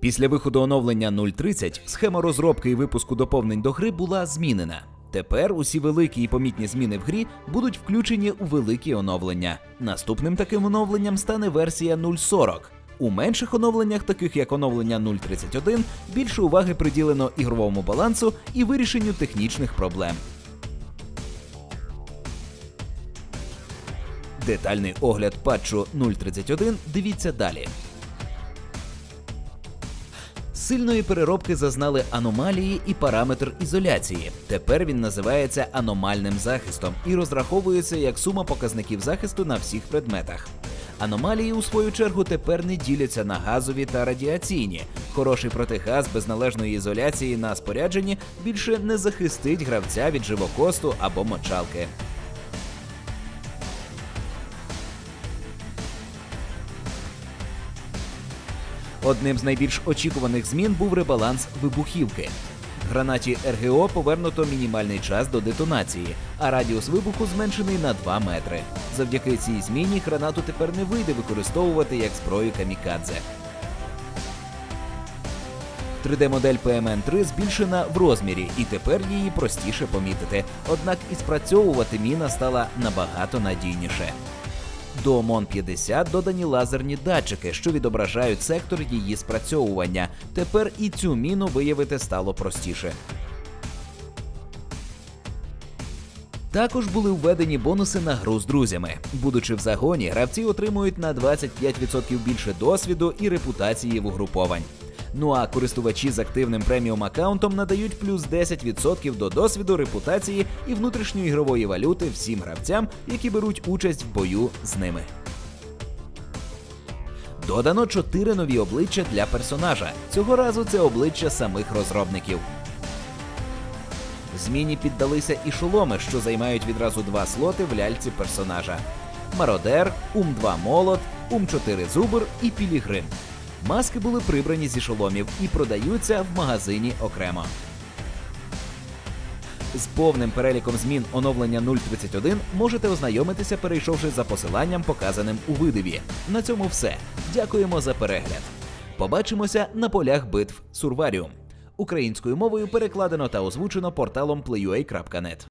Після виходу оновлення 0.30 схема розробки і випуску доповнень до гри була змінена. Тепер усі великі і помітні зміни в грі будуть включені у великі оновлення. Наступним таким оновленням стане версія 0.40. У менших оновленнях, таких як оновлення 0.31, більше уваги приділено ігровому балансу і вирішенню технічних проблем. Детальний огляд патчу 0.31 дивіться далі. Сильної переробки зазнали аномалії і параметр ізоляції. Тепер він називається аномальним захистом і розраховується як сума показників захисту на всіх предметах. Аномалії, у свою чергу, тепер не діляться на газові та радіаційні. Хороший протигаз без належної ізоляції на спорядженні більше не захистить гравця від живокосту або мочалки. Одним з найбільш очікуваних змін був ребаланс вибухівки. Гранаті РГО повернуто мінімальний час до детонації, а радіус вибуху зменшений на 2 метри. Завдяки цій зміні гранату тепер не вийде використовувати як зброю камікадзе. 3D-модель PMN3 збільшена в розмірі, і тепер її простіше помітити. Однак і спрацьовувати міна стала набагато надійніше. До МОН 50 додані лазерні датчики, що відображають сектор її спрацьовування. Тепер і цю міну виявити стало простіше. Також були введені бонуси на гру з друзями. Будучи в загоні, гравці отримують на 25% більше досвіду і репутації в угруповань. Ну а користувачі з активним преміум аккаунтом надають плюс 10% до досвіду, репутації і внутрішньої ігрової валюти всім гравцям, які беруть участь в бою з ними. Додано чотири нові обличчя для персонажа. Цього разу це обличчя самих розробників. Зміні піддалися і шоломи, що займають відразу два слоти в ляльці персонажа: Мародер, Ум-2 Молот, Ум-4 Зубр і Пілігрим. Маски були прибрані зі шоломів і продаються в магазині окремо. З повним переліком змін оновлення 031 можете ознайомитися, перейшовши за посиланням, показаним у видиві. На цьому все. Дякуємо за перегляд. Побачимося на полях битв Сурваріум. Українською мовою перекладено та озвучено порталом playua.net.